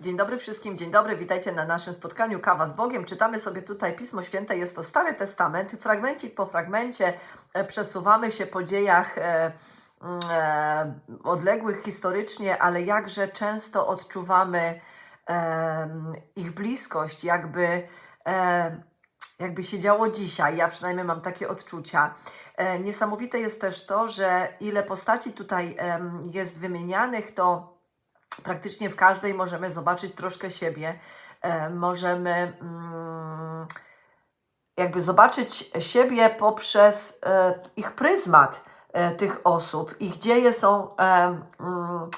Dzień dobry wszystkim, dzień dobry, witajcie na naszym spotkaniu Kawa z Bogiem. Czytamy sobie tutaj Pismo Święte, jest to Stary Testament, fragmencik po fragmencie e, przesuwamy się po dziejach e, mm, e, odległych historycznie, ale jakże często odczuwamy e, ich bliskość, jakby, e, jakby się działo dzisiaj. Ja przynajmniej mam takie odczucia. E, niesamowite jest też to, że ile postaci tutaj em, jest wymienianych, to praktycznie w każdej możemy zobaczyć troszkę siebie. E, możemy mm, jakby zobaczyć siebie poprzez e, ich pryzmat e, tych osób. Ich dzieje są mm,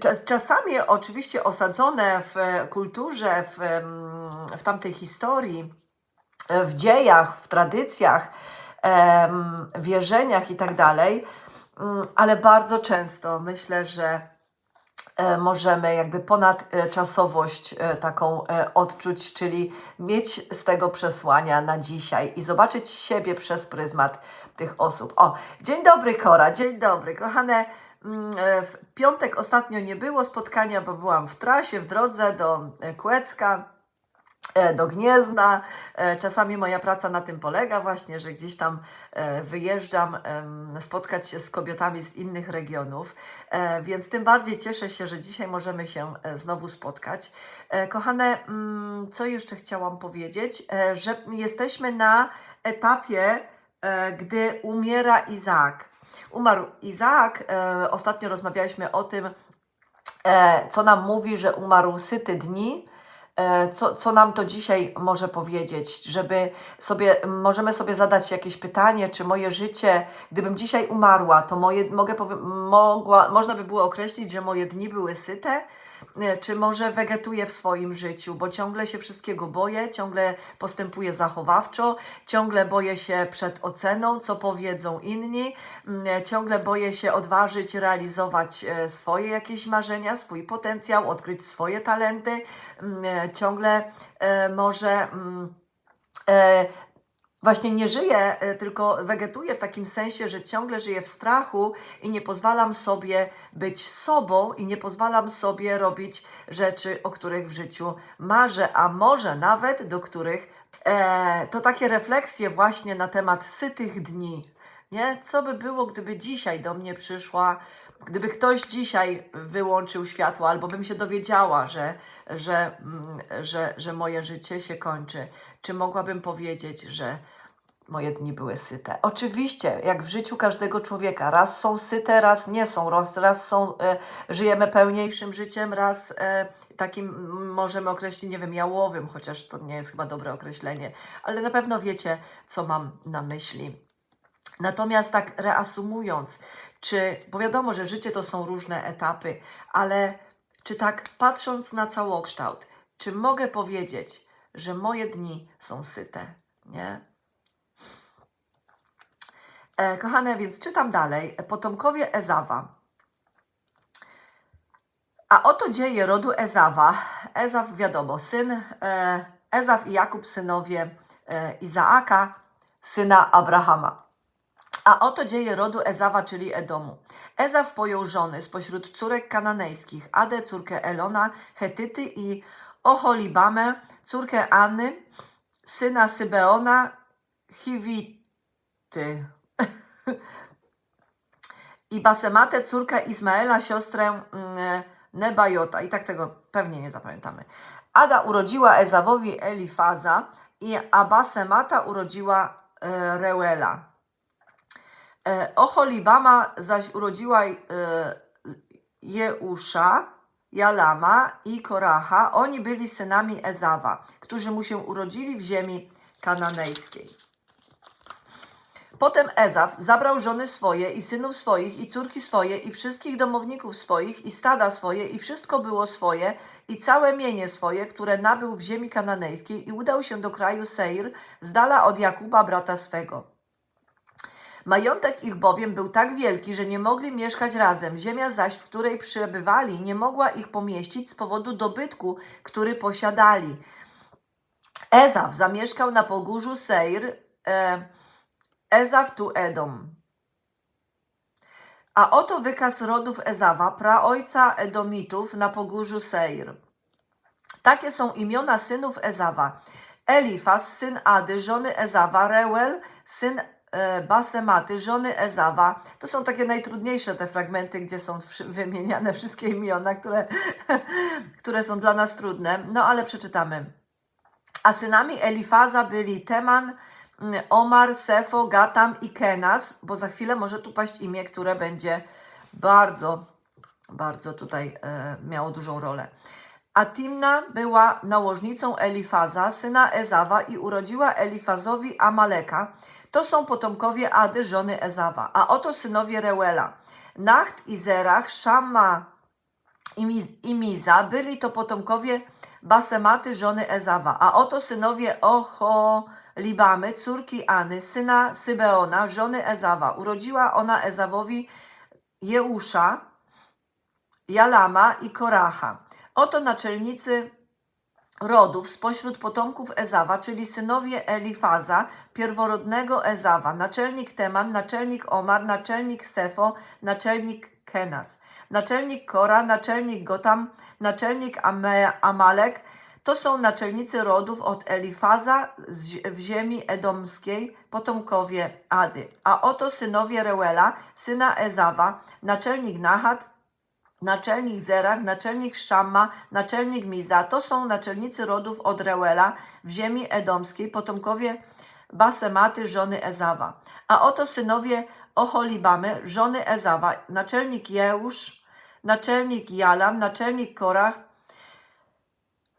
czas- czasami oczywiście osadzone w kulturze, w, em, w tamtej historii, w dziejach, w tradycjach, wierzeniach i tak dalej, Mm, ale bardzo często myślę, że możemy jakby ponad e, e, taką e, odczuć, czyli mieć z tego przesłania na dzisiaj i zobaczyć siebie przez pryzmat tych osób. O, dzień dobry Kora, dzień dobry, kochane. mm, e, W piątek ostatnio nie było spotkania, bo byłam w trasie, w drodze do e, Kłecka e, do Gniezna. E, Czasami moja praca na tym polega właśnie, że gdzieś tam e, wyjeżdżam spotkać się z kobietami z innych regionów, E, więc tym bardziej cieszę się, że dzisiaj możemy się e, znowu spotkać. E, Kochane, mm, co jeszcze chciałam powiedzieć? E, Że jesteśmy na etapie, e, gdy umiera Izaak. Umarł Izaak, e, ostatnio rozmawialiśmy o tym, e, co nam mówi, że umarł syty dni. E, Co, co nam to dzisiaj może powiedzieć, żeby sobie, możemy sobie zadać jakieś pytanie, czy moje życie, gdybym dzisiaj umarła, to moje, mogę mogła, można by było określić, że moje dni były syte, czy może wegetuję w swoim życiu, bo ciągle się wszystkiego boję, ciągle postępuję zachowawczo, ciągle boję się przed oceną, co powiedzą inni, e, ciągle boję się odważyć, realizować e, swoje jakieś marzenia, swój potencjał, odkryć swoje talenty, e, ciągle e, może. e, Właśnie nie żyję, e, tylko wegetuję w takim sensie, że ciągle żyję w strachu i nie pozwalam sobie być sobą i nie pozwalam sobie robić rzeczy, o których w życiu marzę, a może nawet do których e, to takie refleksje właśnie na temat sytych dni. Nie? Co by było, gdyby dzisiaj do mnie przyszła, gdyby ktoś dzisiaj wyłączył światło, albo bym się dowiedziała, że, że, mm, że, że moje życie się kończy? Czy mogłabym powiedzieć, że moje dni były syte? Oczywiście, jak w życiu każdego człowieka, raz są syte, raz nie są, raz, raz są, e, żyjemy pełniejszym życiem, raz e, takim możemy określić, nie wiem, jałowym, chociaż to nie jest chyba dobre określenie, ale na pewno wiecie, co mam na myśli. Natomiast tak reasumując, czy, bo wiadomo, że życie to są różne etapy, ale czy tak patrząc na całokształt, czy mogę powiedzieć, że moje dni są syte, nie? E, kochane, więc czytam dalej. Potomkowie Ezawa. A oto dzieje rodu Ezawa. Ezaf, wiadomo, syn e, Ezaf i Jakub, synowie e, Izaaka, syna Abrahama. A oto dzieje rodu Ezawa, czyli Edomu. Ezaf pojął żony spośród córek kananejskich, Adę, córkę Elona, Hetyty i Oholibamę, córkę Anny, syna Sybeona, Hiwity. I Basematę, córkę Izmaela, siostrę mm, Nebajota. I tak tego pewnie nie zapamiętamy. Ada urodziła Ezawowi Elifaza i Abasemata urodziła e, Reuela. E, Oholibama zaś urodziła e, Jeusza, Jalama i Koracha. Oni byli synami Ezawa, którzy mu się urodzili w ziemi kananejskiej. Potem Ezaf zabrał żony swoje i synów swoich i córki swoje i wszystkich domowników swoich i stada swoje i wszystko było swoje i całe mienie swoje, które nabył w ziemi kananejskiej i udał się do kraju Seir z dala od Jakuba brata swego. Majątek ich bowiem był tak wielki, że nie mogli mieszkać razem. Ziemia zaś, w której przebywali, nie mogła ich pomieścić z powodu dobytku, który posiadali. Ezaf zamieszkał na pogórzu Seir, e, Ezaf tu Edom. A oto wykaz rodów Ezawa, praojca Edomitów na pogórzu Seir. Takie są imiona synów Ezawa. Elifas, syn Ady, żony Ezawa, Reuel, syn Basematy, żony Ezawa. To są takie najtrudniejsze te fragmenty, gdzie są wymieniane wszystkie imiona, które, które są dla nas trudne. No ale przeczytamy. A synami Elifaza byli Teman, mm, Omar, Sefo, Gatam i Kenas, bo za chwilę może tu paść imię, które będzie bardzo, bardzo tutaj e, miało dużą rolę. A Timna była nałożnicą Elifaza, syna Ezawa i urodziła Elifazowi Amaleka. To są potomkowie Ady, żony Ezawa. A oto synowie Reuela. Nacht i Zerach, Szamma i Miz- i Miza byli to potomkowie Basematy, żony Ezawa. A oto synowie Ocholibamy, córki Any, syna Sybeona, żony Ezawa. Urodziła ona Ezawowi Jeusza, Jalama i Koracha. Oto naczelnicy rodów spośród potomków Ezawa, czyli synowie Elifaza, pierworodnego Ezawa, naczelnik Teman, naczelnik Omar, naczelnik Sefo, naczelnik Kenas, naczelnik Kora, naczelnik Gotam, naczelnik Amalek. To są naczelnicy rodów od Elifaza w ziemi edomskiej, potomkowie Ady. A oto synowie Reuela, syna Ezawa, naczelnik Nahat, naczelnik Zerach, naczelnik Szamma, naczelnik Miza. To są naczelnicy rodów od Reuela w ziemi edomskiej, potomkowie Basematy, żony Ezawa. A oto synowie Ocholibamy, żony Ezawa, naczelnik Jeusz, naczelnik Jalam, naczelnik Korach.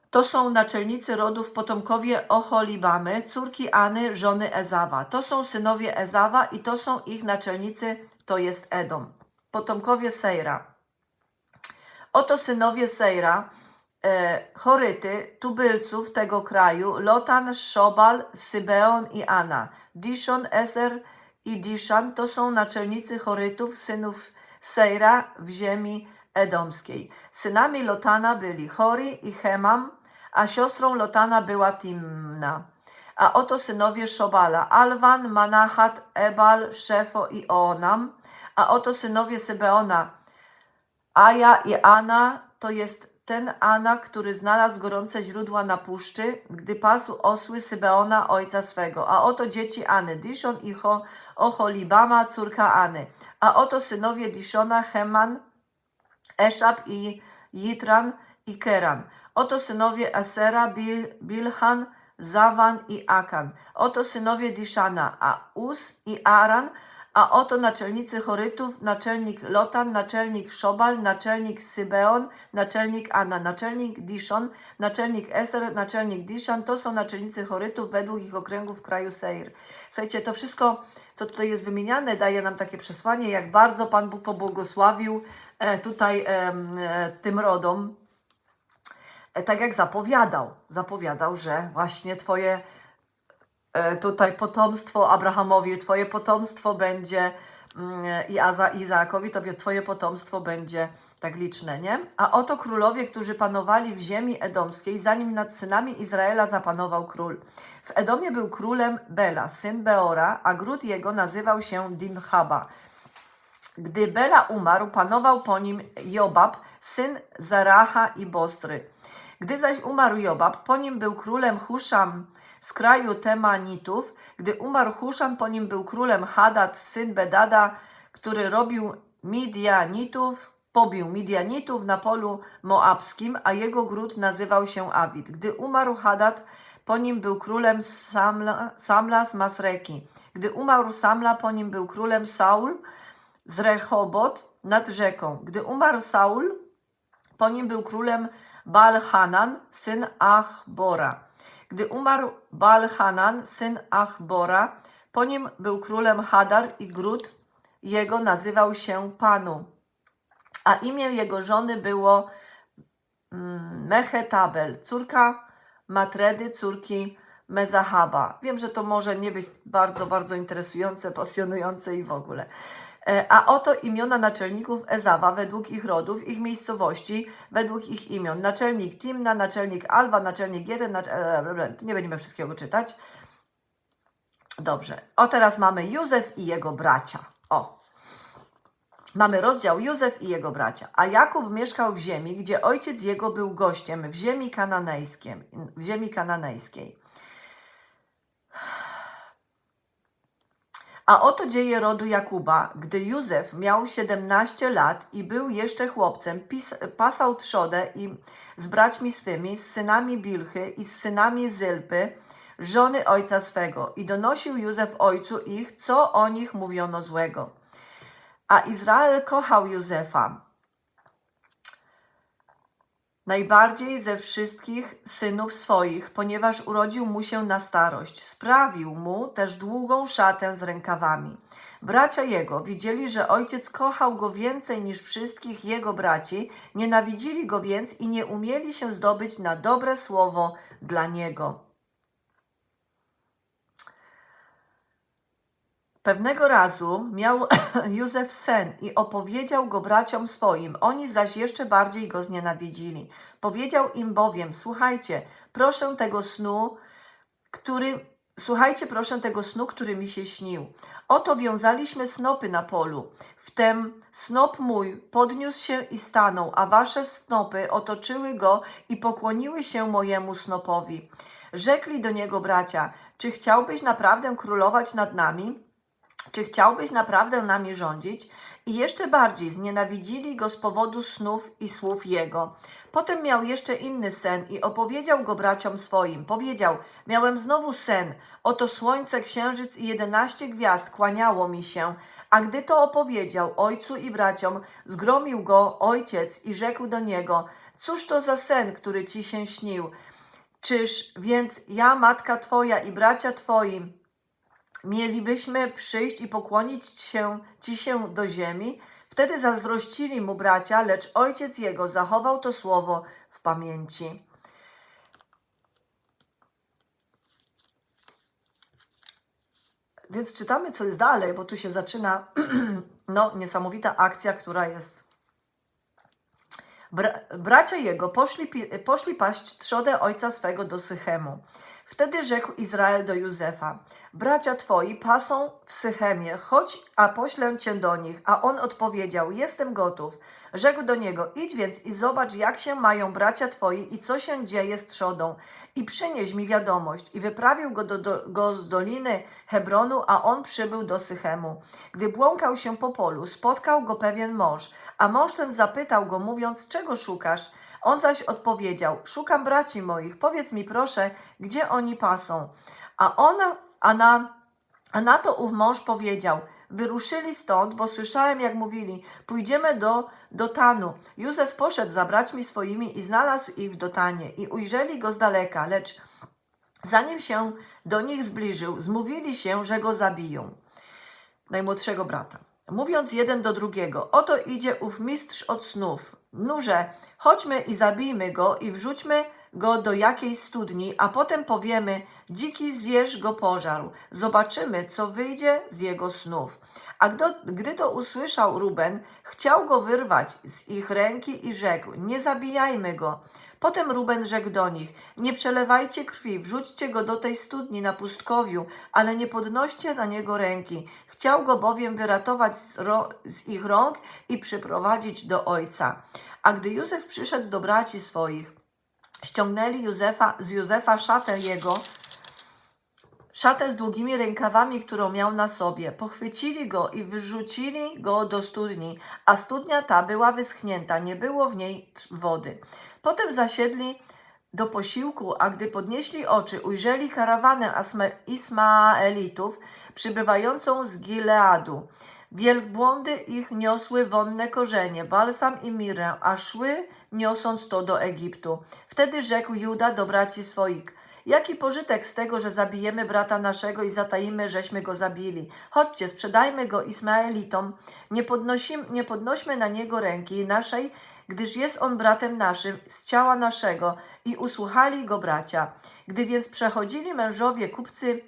To są naczelnicy rodów potomkowie Ocholibamy, córki Any, żony Ezawa. To są synowie Ezawa i to są ich naczelnicy, to jest Edom. Potomkowie Sejra. Oto synowie Sejra, e, Choryty, tubylców tego kraju, Lotan, Szobal, Sybeon i Ana. Dishon, Eser i Dishan to są naczelnicy Chorytów, synów Sejra w ziemi edomskiej. Synami Lotana byli Chori i Hemam, a siostrą Lotana była Timna. A oto synowie Szobala, Alwan, Manachat, Ebal, Szefo i Onam. A oto synowie Sybeona, Aja i Ana to jest ten Ana, który znalazł gorące źródła na puszczy, gdy pasł osły Sybeona, ojca swego. A oto dzieci Any, Dishon i Ho, Ocholibama, córka Any. A oto synowie Dishona, Heman, Eszab i Jitran i Keran. Oto synowie Asera, Bil, Bilhan, Zawan i Akan. Oto synowie Diszana, a i Aran. A oto naczelnicy Chorytów, naczelnik Lotan, naczelnik Szobal, naczelnik Sybeon, naczelnik Anna, naczelnik Dishon, naczelnik Eser, naczelnik Dishan. To są naczelnicy Chorytów według ich okręgów w kraju Seir. Słuchajcie, to wszystko, co tutaj jest wymieniane, daje nam takie przesłanie, jak bardzo Pan Bóg pobłogosławił e, tutaj e, tym rodom. E, tak jak zapowiadał. Zapowiadał, że właśnie Twoje tutaj potomstwo Abrahamowi, Twoje potomstwo będzie mm, i Aza Izaakowi, Tobie Twoje potomstwo będzie tak liczne, nie? A oto królowie, którzy panowali w ziemi edomskiej, zanim nad synami Izraela zapanował król. W Edomie był królem Bela, syn Beora, a gród jego nazywał się Dimchaba. Gdy Bela umarł, panował po nim Jobab, syn Zaracha i Bostry. Gdy zaś umarł Jobab, po nim był królem Huszam z kraju Temanitów. Gdy umarł Huszam, po nim był królem Hadad, syn Bedada, który robił Midianitów, pobił Midianitów na polu moabskim, a jego gród nazywał się Awid. Gdy umarł Hadad, po nim był królem Samla, Samla z Masreki. Gdy umarł Samla, po nim był królem Saul z Rehobot nad rzeką. Gdy umarł Saul, po nim był królem Baal-Hanan, syn Achbora. Gdy umarł Baal-Hanan, syn Achbora, po nim był królem Hadar i gród jego nazywał się Panu. A imię jego żony było mm, Mechetabel, córka Matredy, córki Mezahaba. Wiem, że to może nie być bardzo, bardzo interesujące, pasjonujące i w ogóle. E, A oto imiona naczelników Ezawa według ich rodów, ich miejscowości, według ich imion. Naczelnik Timna, naczelnik Alwa, naczelnik jeden, nacz... e, nie będziemy wszystkiego czytać. Dobrze. O teraz mamy Józef i jego bracia. O. Mamy rozdział Józef i jego bracia. A Jakub mieszkał w ziemi, gdzie ojciec jego był gościem, w ziemi kananejskiej. W ziemi kananejskiej. A oto dzieje rodu Jakuba, gdy Józef miał 17 lat i był jeszcze chłopcem, pis, pasał trzodę i z braćmi swymi, z synami Bilchy i z synami Zylpy, żony ojca swego, i donosił Józef ojcu ich, co o nich mówiono złego. A Izrael kochał Józefa najbardziej ze wszystkich synów swoich, ponieważ urodził mu się na starość. Sprawił mu też długą szatę z rękawami. Bracia jego widzieli, że ojciec kochał go więcej niż wszystkich jego braci, nienawidzili go więc i nie umieli się zdobyć na dobre słowo dla niego. Pewnego razu miał Józef sen i opowiedział go braciom swoim. Oni zaś jeszcze bardziej go znienawidzili. Powiedział im bowiem: Słuchajcie, proszę tego snu, który. Słuchajcie, proszę tego snu, który mi się śnił. Oto wiązaliśmy snopy na polu. Wtem snop mój podniósł się i stanął, a wasze snopy otoczyły go i pokłoniły się mojemu snopowi. Rzekli do niego bracia: Czy chciałbyś naprawdę królować nad nami? Czy chciałbyś naprawdę nami rządzić? I jeszcze bardziej znienawidzili go z powodu snów i słów jego. Potem miał jeszcze inny sen i opowiedział go braciom swoim. Powiedział: Miałem znowu sen. Oto słońce, księżyc i jedenaście gwiazd kłaniało mi się. A gdy to opowiedział ojcu i braciom, zgromił go ojciec i rzekł do niego: Cóż to za sen, który ci się śnił? Czyż więc ja, matka twoja i bracia twoi, mielibyśmy przyjść i pokłonić się, ci się do ziemi. Wtedy zazdrościli mu bracia, lecz ojciec jego zachował to słowo w pamięci. Więc czytamy, co jest dalej, bo tu się zaczyna no, niesamowita akcja, która jest. Bra bracia jego poszli, poszli paść trzodę ojca swego do Sychemu. Wtedy rzekł Izrael do Józefa: Bracia twoi pasą w Sychemie, chodź, a poślę cię do nich. A on odpowiedział: Jestem gotów. Rzekł do niego: Idź więc i zobacz, jak się mają bracia twoi i co się dzieje z trzodą. I przynieś mi wiadomość. I wyprawił go, do, do, go z doliny Hebronu, a on przybył do Sychemu. Gdy błąkał się po polu, spotkał go pewien mąż, a mąż ten zapytał go, mówiąc: Czego szukasz? On zaś odpowiedział: Szukam braci moich, powiedz mi proszę, gdzie oni pasą. A ona, a na, a na to ów mąż powiedział: Wyruszyli stąd, bo słyszałem, jak mówili: Pójdziemy do Dotanu. Józef poszedł za braćmi swoimi i znalazł ich w Dotanie. I ujrzeli go z daleka, lecz zanim się do nich zbliżył, zmówili się, że go zabiją. Najmłodszego brata. Mówiąc jeden do drugiego: Oto idzie ów mistrz od snów. Nurze, chodźmy i zabijmy go i wrzućmy go do jakiejś studni, a potem powiemy: Dziki zwierz go pożarł. Zobaczymy, co wyjdzie z jego snów. A gdy, gdy to usłyszał Ruben, chciał go wyrwać z ich ręki i rzekł: Nie zabijajmy go. Potem Ruben rzekł do nich: Nie przelewajcie krwi, wrzućcie go do tej studni na pustkowiu, ale nie podnoście na niego ręki. Chciał go bowiem wyratować z, z ich rąk i przyprowadzić do ojca. A gdy Józef przyszedł do braci swoich, ściągnęli Józefa, z Józefa szatę jego, szatę z długimi rękawami, którą miał na sobie. Pochwycili go i wyrzucili go do studni, a studnia ta była wyschnięta, nie było w niej wody. Potem zasiedli do posiłku, a gdy podnieśli oczy, ujrzeli karawanę Ismaelitów przybywającą z Gileadu. Wielbłądy ich niosły wonne korzenie, balsam i mirę, a szły niosąc to do Egiptu. Wtedy rzekł Juda do braci swoich, Jaki pożytek z tego, że zabijemy brata naszego i zatajimy, żeśmy go zabili? Chodźcie, sprzedajmy go Ismaelitom, nie, podnosim, nie podnośmy na niego ręki naszej, gdyż jest on bratem naszym, z ciała naszego. I usłuchali go bracia. Gdy więc przechodzili mężowie kupcy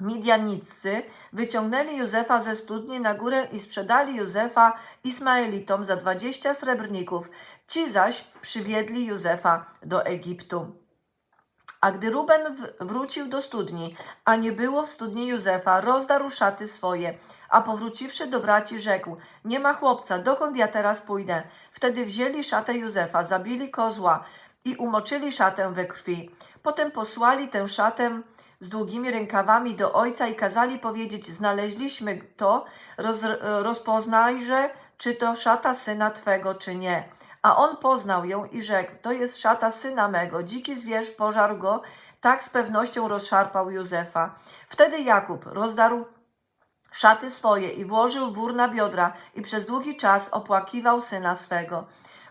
Midianiccy wyciągnęli Józefa ze studni na górę i sprzedali Józefa Ismaelitom za dwadzieścia srebrników. Ci zaś przywiedli Józefa do Egiptu. A gdy Ruben wrócił do studni, a nie było w studni Józefa, rozdarł szaty swoje, a powróciwszy do braci rzekł, nie ma chłopca, dokąd ja teraz pójdę? Wtedy wzięli szatę Józefa, zabili kozła i umoczyli szatę we krwi. Potem posłali tę szatę z długimi rękawami do ojca i kazali powiedzieć, znaleźliśmy to, roz, rozpoznajże, czy to szata syna Twego, czy nie. A on poznał ją i rzekł, to jest szata syna mego, dziki zwierz pożarł go, tak z pewnością rozszarpał Józefa. Wtedy Jakub rozdarł szaty swoje i włożył wór na biodra i przez długi czas opłakiwał syna swego.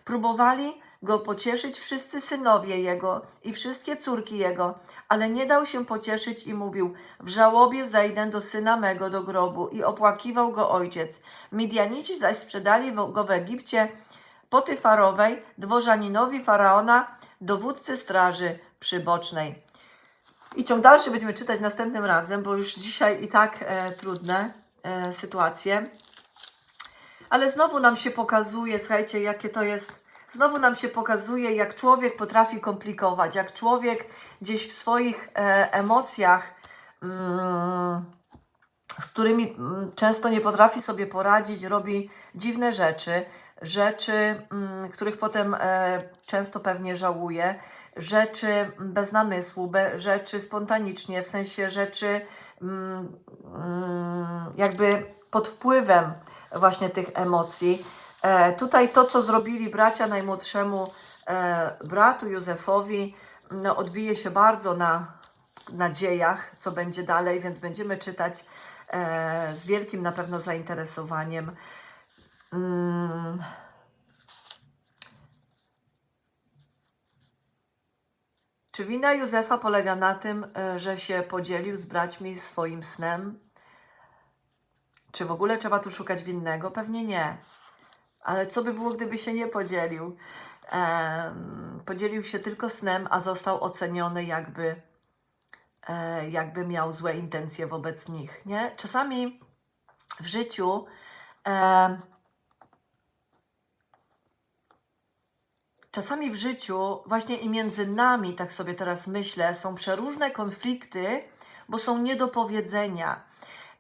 Próbowali go pocieszyć wszyscy synowie jego i wszystkie córki jego, ale nie dał się pocieszyć i mówił, w żałobie zejdę do syna mego do grobu i opłakiwał go ojciec. Midianici zaś sprzedali go w Egipcie Potyfarowej, dworzaninowi faraona, dowódcy straży przybocznej. I ciąg dalszy będziemy czytać następnym razem, bo już dzisiaj i tak e, trudne e, sytuacje. Ale znowu nam się pokazuje, słuchajcie, jakie to jest. Znowu nam się pokazuje, jak człowiek potrafi komplikować, jak człowiek gdzieś w swoich e, emocjach, mm, z którymi mm, często nie potrafi sobie poradzić, robi dziwne rzeczy, rzeczy, mm, których potem e, często pewnie żałuje, rzeczy bez namysłu, rzeczy spontanicznie, w sensie rzeczy mm, mm, jakby pod wpływem właśnie tych emocji. E, tutaj to, co zrobili bracia najmłodszemu e, bratu Józefowi, no, odbije się bardzo na nadziejach, co będzie dalej, więc będziemy czytać z wielkim na pewno zainteresowaniem. Mm. Czy wina Józefa polega na tym, e, że się podzielił z braćmi swoim snem? Czy w ogóle trzeba tu szukać winnego? Pewnie nie. Ale co by było, gdyby się nie podzielił? Em, podzielił się tylko snem, a został oceniony jakby, e, jakby miał złe intencje wobec nich. Nie? Czasami w życiu em, czasami w życiu, właśnie i między nami, tak sobie teraz myślę, są przeróżne konflikty, bo są niedopowiedzenia.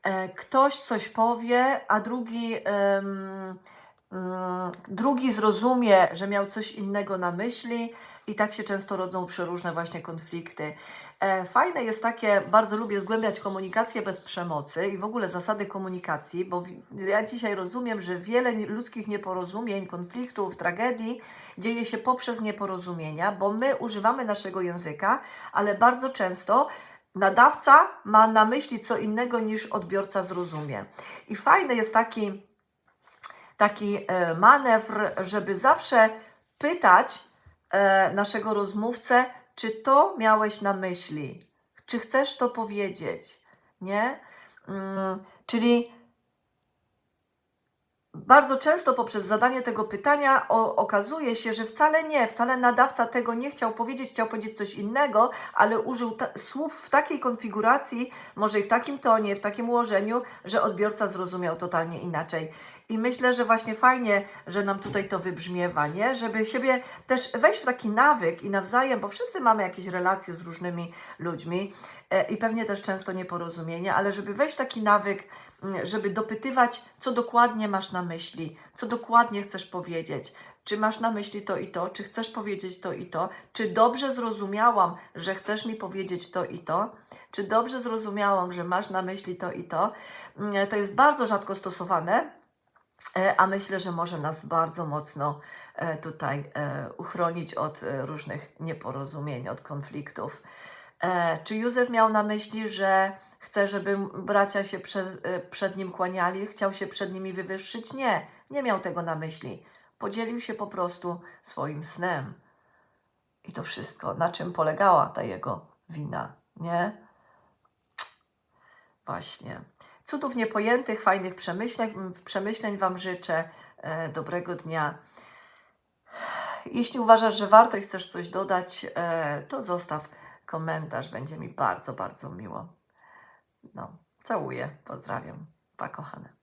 E, Ktoś coś powie, a drugi, em, mm, drugi zrozumie, że miał coś innego na myśli, i tak się często rodzą przeróżne właśnie konflikty. E, Fajne jest takie, bardzo lubię zgłębiać komunikację bez przemocy i w ogóle zasady komunikacji, bo ja dzisiaj rozumiem, że wiele ludzkich nieporozumień, konfliktów, tragedii dzieje się poprzez nieporozumienia, bo my używamy naszego języka, ale bardzo często nadawca ma na myśli co innego niż odbiorca zrozumie. I fajny jest taki, taki e, manewr, żeby zawsze pytać e, naszego rozmówcę, czy to miałeś na myśli, czy chcesz to powiedzieć, nie? Mm, czyli bardzo często poprzez zadanie tego pytania o, okazuje się, że wcale nie, wcale nadawca tego nie chciał powiedzieć, chciał powiedzieć coś innego, ale użył słów w takiej konfiguracji, może i w takim tonie, w takim ułożeniu, że odbiorca zrozumiał totalnie inaczej. I myślę, że właśnie fajnie, że nam tutaj to wybrzmiewa, nie? Żeby siebie też wejść w taki nawyk i nawzajem, bo wszyscy mamy jakieś relacje z różnymi ludźmi e, i pewnie też często nieporozumienia, ale żeby wejść w taki nawyk, mm, żeby dopytywać, co dokładnie masz na myśli, co dokładnie chcesz powiedzieć. Czy masz na myśli to i to? Czy chcesz powiedzieć to i to? Czy dobrze zrozumiałam, że chcesz mi powiedzieć to i to? Czy dobrze zrozumiałam, że masz na myśli to i to? Mm, To jest bardzo rzadko stosowane, a myślę, że może nas bardzo mocno e, tutaj e, uchronić od e, różnych nieporozumień, od konfliktów. E, Czy Józef miał na myśli, że chce, żeby bracia się przed, e, przed nim kłaniali, chciał się przed nimi wywyższyć? Nie, nie miał tego na myśli. Podzielił się po prostu swoim snem. I to wszystko, na czym polegała ta jego wina, nie? Właśnie. Cudów niepojętych, fajnych przemyśleń, przemyśleń Wam życzę. E, dobrego dnia. Jeśli uważasz, że warto i chcesz coś dodać, e, to zostaw komentarz. Będzie mi bardzo, bardzo miło. No, całuję. Pozdrawiam. Pa, kochane.